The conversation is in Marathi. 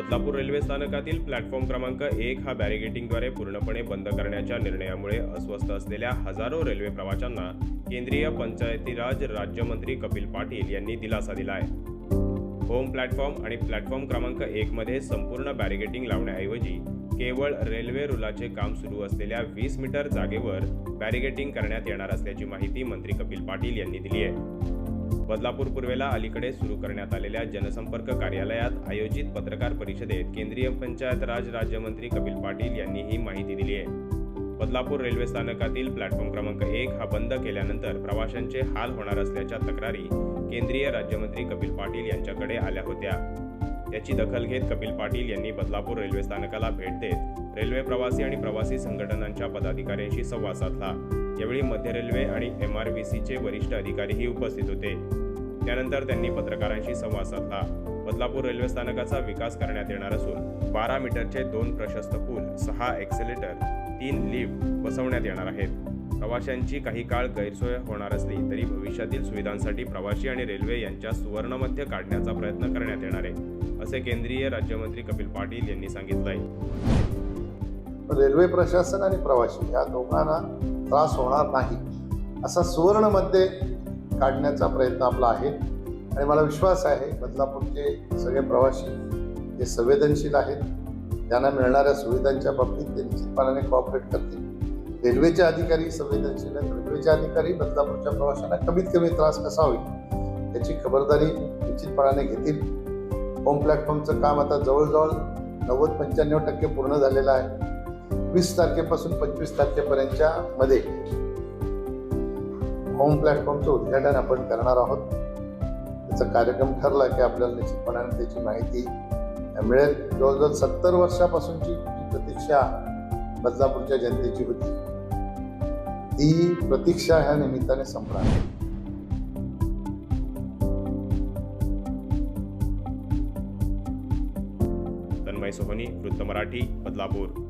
बदलापूर रेल्वे स्थानकातील प्लॅटफॉर्म क्रमांक एक हा बॅरिगेटिंगद्वारे पूर्णपणे बंद करण्याच्या निर्णयामुळे अस्वस्थ असलेल्या हजारो रेल्वे प्रवाशांना केंद्रीय पंचायती राज राज्यमंत्री कपिल पाटील यांनी दिलासा दिला आहे होम प्लॅटफॉर्म आणि प्लॅटफॉर्म क्रमांक एकमध्ये संपूर्ण बॅरिगेटिंग लावण्याऐवजी केवळ रेल्वे रुलाचे काम सुरू असलेल्या वीस मीटर जागेवर बॅरिगेटिंग करण्यात येणार असल्याची माहिती मंत्री कपिल पाटील यांनी दिली आहे बदलापूर पूर्वेला अलीकडे सुरू करण्यात आलेल्या जनसंपर्क कार्यालयात आयोजित पत्रकार परिषदेत केंद्रीय पंचायत राज राज्यमंत्री कपिल पाटील यांनी ही माहिती दिली आहे. बदलापूर रेल्वे स्थानकातील प्लॅटफॉर्म क्रमांक एक हा बंद केल्यानंतर प्रवाशांचे हाल होणार असल्याच्या तक्रारी केंद्रीय राज्यमंत्री कपिल पाटील यांच्याकडे आल्या होत्या. त्याची दखल घेत कपिल पाटील यांनी बदलापूर रेल्वे स्थानकाला भेट देत रेल्वे प्रवासी आणि प्रवासी संघटनांच्या पदाधिकाऱ्यांशी संवाद साधला. यावेळी मध्य रेल्वे आणि एम आर बी सीचे वरिष्ठ अधिकारीही उपस्थित होते. त्यानंतर त्यांनी पत्रकारांशी संवाद साधला. बदलापूर रेल्वे स्थानकाचा विकास करण्यात येणार असून बारा मीटरचे दोन प्रशस्त पूल सहा एक्सेलेटर तीन लिफ्ट बसवण्यात येणार आहेत. प्रवाशांची काही काळ गैरसोय होणार असली तरी भविष्यातील सुविधांसाठी प्रवासी आणि रेल्वे यांच्या सुवर्णमध्य काढण्याचा प्रयत्न करण्यात येणार आहे असे केंद्रीय राज्यमंत्री कपिल पाटील यांनी सांगितलंय. रेल्वे प्रशासन आणि प्रवासी या दोघांना त्रास होणार नाही असा सुवर्णमध्ये काढण्याचा प्रयत्न आपला आहे. आणि मला विश्वास आहे बदलापूरचे सगळे प्रवासी हे संवेदनशील आहेत त्यांना मिळणाऱ्या सुविधांच्या बाबतीत ते निश्चितपणाने कॉपरेट करतील. रेल्वेचे अधिकारी संवेदनशील आहेत रेल्वेचे अधिकारी बदलापूरच्या प्रवाशांना कमीत कमी त्रास कसा होईल याची खबरदारी निश्चितपणाने घेतील. होम प्लॅटफॉर्मचं काम आता जवळजवळ नव्वद पंच्याण्णव टक्के पूर्ण झालेलं आहे. वीस तारखेपासून पंचवीस तारखेपर्यंतच्या मध्ये होम प्लॅटफॉर्मचं उद्घाटन आपण करणार आहोत. त्याचा कार्यक्रम ठरला की आपल्याला निश्चितपणाने त्याची माहिती मिळेल. जवळजवळ सत्तर वर्षापासूनची प्रतीक्षा बदलापूरच्या जनतेची होती ती प्रतीक्षा ह्या निमित्ताने संपणार. आहे. तन्मय सोहनी वृत्त मराठी बदलापूर.